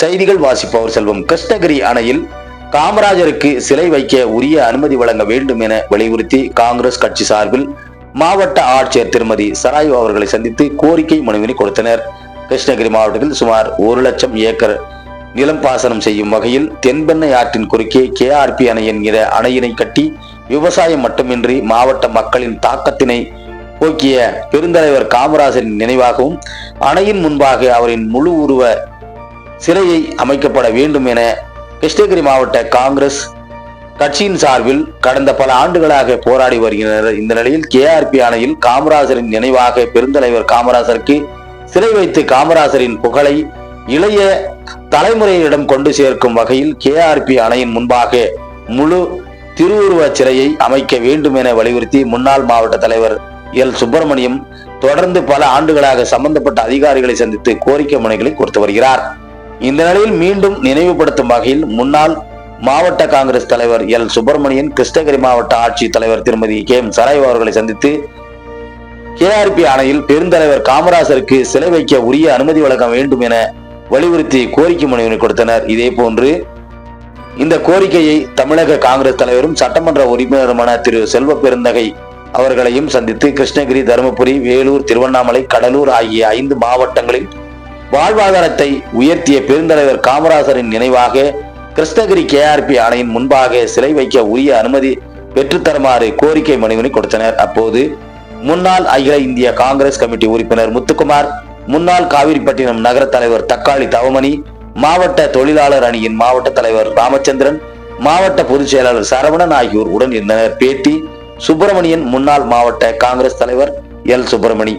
செய்திகள் வாசிப்பவர் செல்வம். கிருஷ்ணகிரி அணையில் காமராஜருக்கு சிலை வைக்க உரிய அனுமதி வழங்க வேண்டும் என வலியுறுத்தி காங்கிரஸ் கட்சி சார்பில் மாவட்ட ஆட்சியர் திருமதி சராயு அவர்களை சந்தித்து கோரிக்கை மனுவினை கொடுத்தனர். கிருஷ்ணகிரி மாவட்டத்தில் சுமார் ஒரு லட்சம் ஏக்கர் நிலம் பாசனம் செய்யும் வகையில் தென்பெண்ணை ஆற்றின் குறுக்கே கேஆர்பி அணை என்கிற அணையினை கட்டி விவசாயம் மட்டுமின்றி மாவட்ட மக்களின் தாக்கத்தினை போக்கிய பெருந்தலைவர் காமராஜரின் நினைவாகவும் அணையின் முன்பாக அவரின் முழு உருவ சிலையை அமைக்கப்பட வேண்டும் என கிருஷ்ணகிரி மாவட்ட காங்கிரஸ் கட்சியின் சார்பில் கடந்த பல ஆண்டுகளாக போராடி வருகின்றனர் இந்த நிலையில் கேஆர்பி அணையில் காமராஜரின் நினைவாக பெருந்தலைவர் காமராஜருக்கு சிலை வைத்து காமராஜரின் புகழை இளைய தலைமுறையிடம் கொண்டு சேர்க்கும் வகையில் கேஆர்பி அணையின் முன்பாக முழு திருவுருவச் சிலையை அமைக்க வேண்டும் என வலியுறுத்தி முன்னாள் மாவட்ட தலைவர் எல். சுப்பிரமணியம் தொடர்ந்து பல ஆண்டுகளாக சம்பந்தப்பட்ட அதிகாரிகளை சந்தித்து கோரிக்கை மனுகளை கொடுத்து வருகிறார். இந்த நிலையில் மீண்டும் நினைவுபடுத்தும் வகையில் முன்னாள் மாவட்ட காங்கிரஸ் தலைவர் எல். சுப்பிரமணியன் கிருஷ்ணகிரி மாவட்ட ஆட்சித் தலைவர் திருமதி கே. எம். சராய் அவர்களை சந்தித்து கேஆர்பி ஆணையில் பெருந்தலைவர் காமராஜருக்கு சிலை வைக்க உரிய அனுமதி வழங்க வேண்டும் என வலியுறுத்தி கோரிக்கை மனுவினை கொடுத்தனர். இதே போன்று இந்த கோரிக்கையை தமிழக காங்கிரஸ் தலைவரும் சட்டமன்ற உறுப்பினருமான திரு செல்வ பெருந்தகை அவர்களையும் சந்தித்து கிருஷ்ணகிரி தருமபுரி வேலூர் திருவண்ணாமலை கடலூர் ஆகிய ஐந்து மாவட்டங்களில் வாழ்வாதாரத்தை உயர்த்திய பெருந்தலைவர் காமராஜரின் நினைவாக கிருஷ்ணகிரி கேஆர்பி ஆணையின் முன்பாக சிலை வைக்க உரிய அனுமதி பெற்றுத்தருமாறு கோரிக்கை மனுவினை கொடுத்தனர். அப்போது முன்னாள் அகில இந்திய காங்கிரஸ் கமிட்டி உறுப்பினர் முத்துக்குமார் முன்னாள் காவிரிப்பட்டினம் நகர தலைவர் தக்காளி தவமணி மாவட்ட தொழிலாளர் அணியின் மாவட்ட தலைவர் ராமச்சந்திரன் மாவட்ட பொதுச் செயலாளர் சரவணன் ஆகியோர் உடன் இருந்தனர். பேட்டி சுப்பிரமணியன் முன்னாள் மாவட்ட காங்கிரஸ் தலைவர் எல். சுப்பிரமணி.